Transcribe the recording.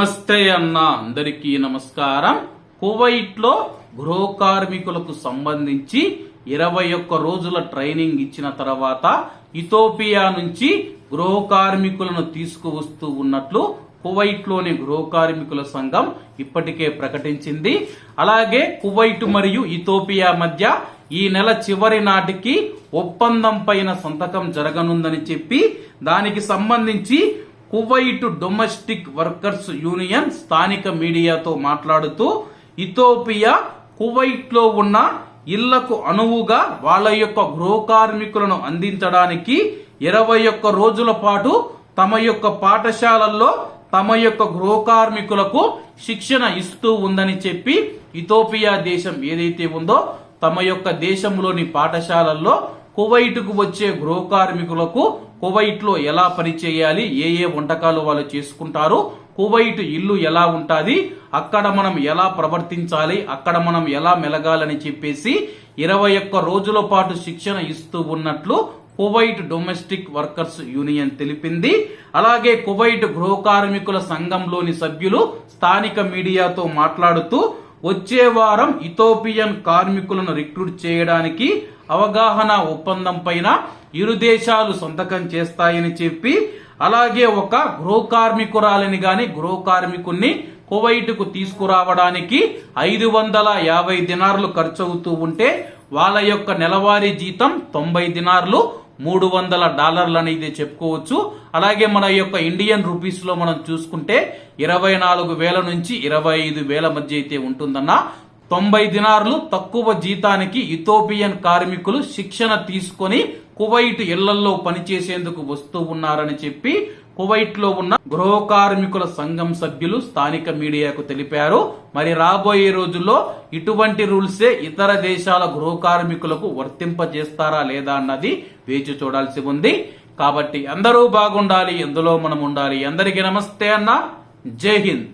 నమస్తే అన్న అందరికీ నమస్కారం. కువైట్లో గృహ కార్మికులకు సంబంధించి ఇరవై ఒక్క రోజుల ట్రైనింగ్ ఇచ్చిన తర్వాత ఇథోపియా నుంచి గృహ కార్మికులను తీసుకువస్తూ ఉన్నట్లు కువైట్లోని గృహ కార్మికుల సంఘం ఇప్పటికే ప్రకటించింది. అలాగే కువైట్ మరియు ఇథోపియా మధ్య ఈ నెల చివరి నాటికి ఒప్పందం పైన సంతకం జరగనుందని చెప్పి దానికి సంబంధించి కువైట్ డొమెస్టిక్ వర్కర్స్ యూనియన్ స్థానిక మీడియాతో మాట్లాడుతూ ఇథోపియా కువైట్లో ఉన్న ఇళ్ళకు అనువుగా వాళ్ళ యొక్క గృహ కార్మికులను అందించడానికి ఇరవై ఒక్క రోజుల పాటు తమ యొక్క పాఠశాలల్లో తమ యొక్క గృహ కార్మికులకు శిక్షణ ఇస్తూ ఉందని చెప్పి ఇథోపియా దేశం ఏదైతే ఉందో తమ యొక్క దేశంలోని పాఠశాలల్లో కువైట్కు వచ్చే గృహ కార్మికులకు కువైట్లో ఎలా పనిచేయాలి ఏ ఏ వంటకాలు వాళ్ళు చేసుకుంటారు? కువైట్ ఇల్లు ఎలా ఉంటుంది? అక్కడ మనం ఎలా ప్రవర్తించాలి? అక్కడ మనం ఎలా మెలగాలని చెప్పేసి ఇరవై ఒక్క రోజుల పాటు శిక్షణ ఇస్తూ ఉన్నట్లు కువైట్ డొమెస్టిక్ వర్కర్స్ యూనియన్ తెలిపింది. అలాగే కువైట్ గృహ కార్మికుల సంఘంలోని సభ్యులు స్థానిక మీడియాతో మాట్లాడుతూ వచ్చే వారం ఇథోపియన్ కార్మికులను రిక్రూట్ చేయడానికి అవగాహన ఒప్పందం పైన ఇరు దేశాలు సంతకం చేస్తాయని చెప్పి అలాగే ఒక గృహ కార్మికురాలిని గాని గృహ కార్మికుణ్ణి కువైట్కు తీసుకురావడానికి ఐదు వందల యాభై దినార్లు ఖర్చు అవుతూ ఉంటే వాళ్ళ యొక్క నెలవారీ జీతం తొంభై దినార్లు మూడు వందల డాలర్లు అనేది చెప్పుకోవచ్చు. అలాగే మన యొక్క ఇండియన్ రూపీస్లో మనం చూసుకుంటే ఇరవై నాలుగు వేల నుంచి ఇరవై ఐదు వేల మధ్య అయితే ఉంటుందన్న. తొంభై దినార్లు తక్కువ జీతానికి ఇథోపియన్ కార్మికులు శిక్షణ తీసుకొని కువైట్ ఇళ్ళలో పనిచేసేందుకు వస్తూ ఉన్నారని చెప్పి కువైట్లో ఉన్న గృహ కార్మికుల సంఘం సభ్యులు స్థానిక మీడియాకు తెలిపారు. మరి రాబోయే రోజుల్లో ఇటువంటి రూల్సే ఇతర దేశాల గృహ కార్మికులకు వర్తింపజేస్తారా లేదా అన్నది వేచి చూడాల్సి ఉంది. కాబట్టి అందరూ బాగుండాలి ఎందులో మనం ఉండాలి. అందరికీ నమస్తే అన్న. जय हिंद